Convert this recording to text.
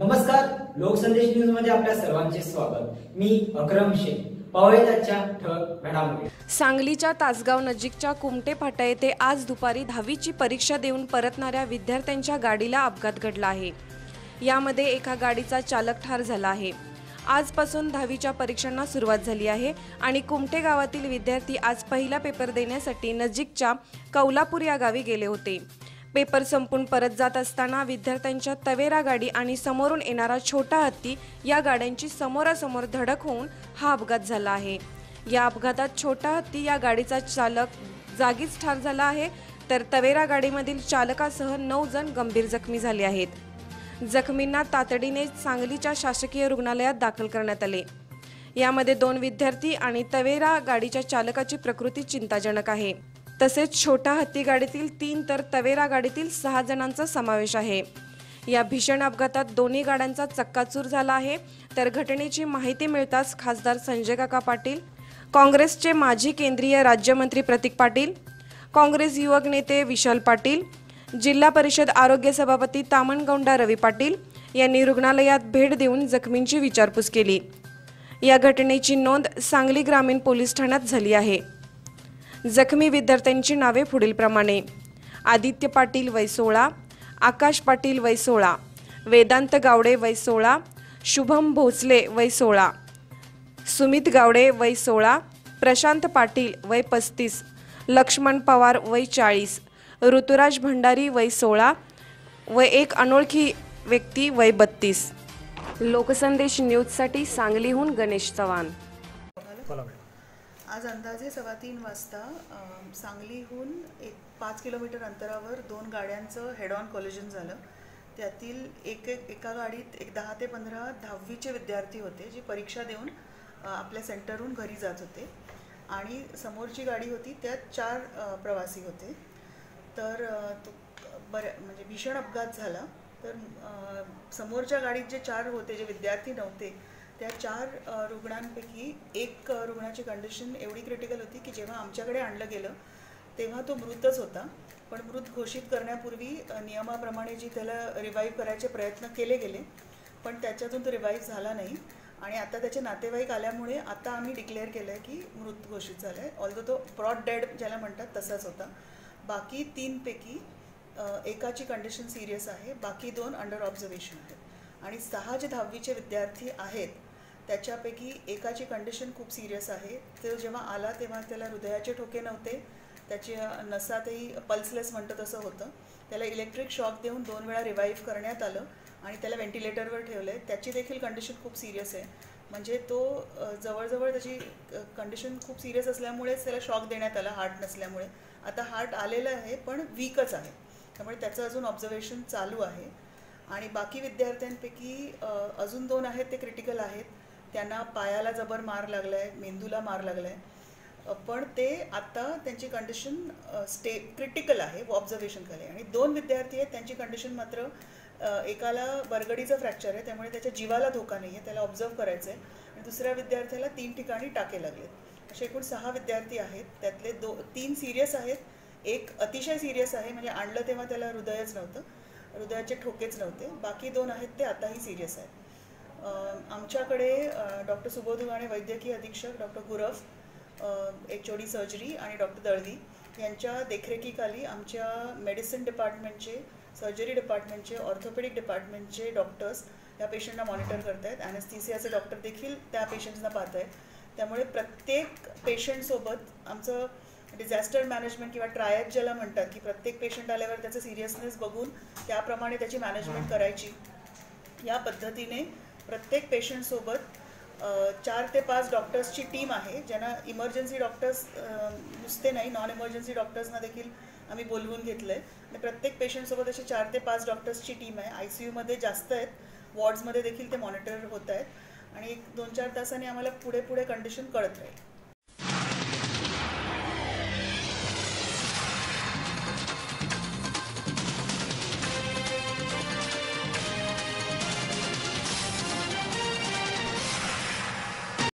नमस्कार लोकसंदेश न्यूजमध्ये आपल्या सर्वांचे स्वागत. मी अक्रम शेख सांगलीच्या तासगाव नजीकच्या कुमटे फाटा येथे आज दुपारी दहावीची परीक्षा देऊन परतणाऱ्या विद्यार्थ्यांच्या गाडीला अपघात घडला आहे. यामध्ये एका गाडीचा चालक ठार झाला आहे. आजपासून दहावीच्या परीक्षांना सुरुवात झाली आहे आणि कुमटे गावातील विद्यार्थी आज पहिला पेपर देण्यासाठी नजीकच्या कौलापूर या गावी गेले होते. पेपर संपून परत जात असताना विद्यार्थ्यांच्या तवेरा गाडी आणि समोरून येणारा छोटा हत्ती या गाड्यांची समोरासमोर धडक होऊन हा अपघात झाला आहे. या अपघातात छोटा हत्ती या गाडीचा चालक जागीच ठार झाला आहे तर तवेरा गाडीमधील चालकासह नऊ जण गंभीर जखमी झाले आहेत. जखमींना तातडीने सांगलीच्या शासकीय रुग्णालयात दाखल करण्यात आले. यामध्ये दोन विद्यार्थी आणि तवेरा गाडीच्या चालकाची प्रकृती चिंताजनक आहे. तसेच छोटा हत्ती गाडीतील तीन तर तवेरा गाडीतील सहा जणांचा समावेश आहे. या भीषण अपघातात दोन्ही गाड्यांचा चक्काचूर झाला आहे. तर घटनेची माहिती मिळताच खासदार संजय काका पाटील काँग्रेसचे माजी केंद्रीय राज्यमंत्री प्रतीक पाटील काँग्रेस युवक नेते विशाल पाटील जिल्हा परिषद आरोग्य सभापती तामणगौंडा रवी पाटील यांनी रुग्णालयात भेट देऊन जखमींची विचारपूस केली. या घटनेची नोंद सांगली ग्रामीण पोलीस ठाण्यात झाली आहे. जखमी विद्यार्थ्यांची नावे पुढीलप्रमाणे आदित्य पाटील वय सोळा आकाश पाटील वय सोळा वेदांत गावडे वय सोळा शुभम भोसले वय सोळा सुमित गावडे वय सोळा प्रशांत पाटील वय पस्तीस लक्ष्मण पवार वय चाळीस ऋतुराज भंडारी वय सोळा व एक अनोळखी व्यक्ती वय बत्तीस. लोकसंदेश न्यूजसाठी सांगलीहून गणेश चव्हाण. आज अंदाजे सव्वा तीन वाजता सांगलीहून एक पाच किलोमीटर अंतरावर दोन गाड्यांचं हेड ऑन कॉलेजन झालं. त्यातील एक एक एका गाडीत एक दहा ते पंधरा दहावीचे विद्यार्थी होते जे परीक्षा देऊन आपल्या सेंटरहून घरी जात होते. आणि समोरची गाडी होती त्यात चार प्रवासी होते. तर तो बऱ्या म्हणजे भीषण अपघात झाला. तर समोरच्या गाडीत जे चार होते जे विद्यार्थी नव्हते त्या चार रुग्णांपैकी एक रुग्णाची कंडिशन एवढी क्रिटिकल होती की जेव्हा आमच्याकडे आणलं गेलं तेव्हा तो मृतच होता. पण मृत घोषित करण्यापूर्वी नियमाप्रमाणे जी त्याला रिवाईव्ह करायचे प्रयत्न केले गेले पण त्याच्यातून तो रिवाईव्ह झाला नाही. आणि आता त्याचे नातेवाईक आल्यामुळे आता आम्ही डिक्लेअर केलं आहे की मृत घोषित झाला आहे ऑल्दो तो ब्रॉड डेड ज्याला म्हणतात तसाच होता. बाकी तीनपैकी एकाची कंडिशन सिरियस आहे. बाकी दोन अंडर ऑब्झर्वेशन आहेत आणि सहा जे दहावीचे विद्यार्थी आहेत त्याच्यापैकी एकाची कंडिशन खूप सिरियस आहे. तो जेव्हा आला तेव्हा त्याला हृदयाचे ठोके नव्हते. त्याच्या नसातही पल्सलेस म्हणतो तसं होतं. त्याला इलेक्ट्रिक शॉक देऊन दोन वेळा रिवाईव्ह करण्यात आलं आणि त्याला व्हेंटिलेटरवर ठेवलं आहे त्याची देखील कंडिशन खूप सिरियस आहे. म्हणजे तो जवळजवळ त्याची कंडिशन खूप सिरियस असल्यामुळेच त्याला शॉक देण्यात आला हार्ट नसल्यामुळे. आता हार्ट आलेलं आहे पण वीकच आहे. त्यामुळे त्याचं अजून ऑब्झर्वेशन चालू आहे. आणि बाकी विद्यार्थ्यांपैकी अजून दोन आहेत ते क्रिटिकल आहेत. त्यांना पायाला जबर मार लागला आहे मेंदूला मार लागला आहे पण ते आता त्यांची कंडिशन स्टे क्रिटिकल आहे ऑब्झर्वेशन खाली आणि दोन विद्यार्थी आहेत त्यांची कंडिशन मात्र एकाला बरगडीचं फ्रॅक्चर आहे त्यामुळे त्याच्या जीवाला धोका नाही आहे त्याला ऑब्झर्व करायचं आहे आणि दुसऱ्या विद्यार्थ्याला तीन ठिकाणी टाके लागलेत. असे एकूण सहा विद्यार्थी आहेत त्यातले दो तीन सिरियस आहेत. एक अतिशय सिरियस आहे म्हणजे आणलं तेव्हा त्याला हृदयच नव्हतं. हृदयाचे ठोकेच नव्हते. बाकी दोन आहेत ते आताही सिरियस आहेत. आमच्याकडे डॉक्टर सुबोध उगाणे वैद्यकीय अधीक्षक doctor गुरफ H O D surgery आणि डॉक्टर दळवी यांच्या देखरेखीखाली आमच्या मेडिसिन डिपार्टमेंटचे सर्जरी डिपार्टमेंटचे ऑर्थोपेडिक डिपार्टमेंटचे डॉक्टर्स या पेशंटना मॉनिटर करत आहेत ॲनेस्थीसियाचे डॉक्टर देखील त्या पेशंट्सना पाहत आहेत त्यामुळे प्रत्येक पेशंटसोबत आमचं डिझास्टर मॅनेजमेंट किंवा ट्रायज ज्याला म्हणतात की प्रत्येक पेशंट आल्यावर त्याचं सिरियसनेस बघून त्याप्रमाणे त्याची मॅनेजमेंट करायची. या पद्धतीने प्रत्येक पेशंटसोबत चार ते पाच डॉक्टर्सची टीम आहे ज्यांना इमर्जन्सी डॉक्टर्स नुसते नाही नॉन इमर्जन्सी डॉक्टर्सना देखील आम्ही बोलवून घेतलं आहे आणि प्रत्येक पेशंटसोबत अशी चार ते पाच डॉक्टर्सची टीम आहे. आय सी यूमध्ये जास्त आहेत वॉर्ड्समध्ये देखील ते मॉनिटर होत आहेत. आणि एक दोन चार तासांनी आम्हाला पुढे पुढे कंडिशन कळत राहील.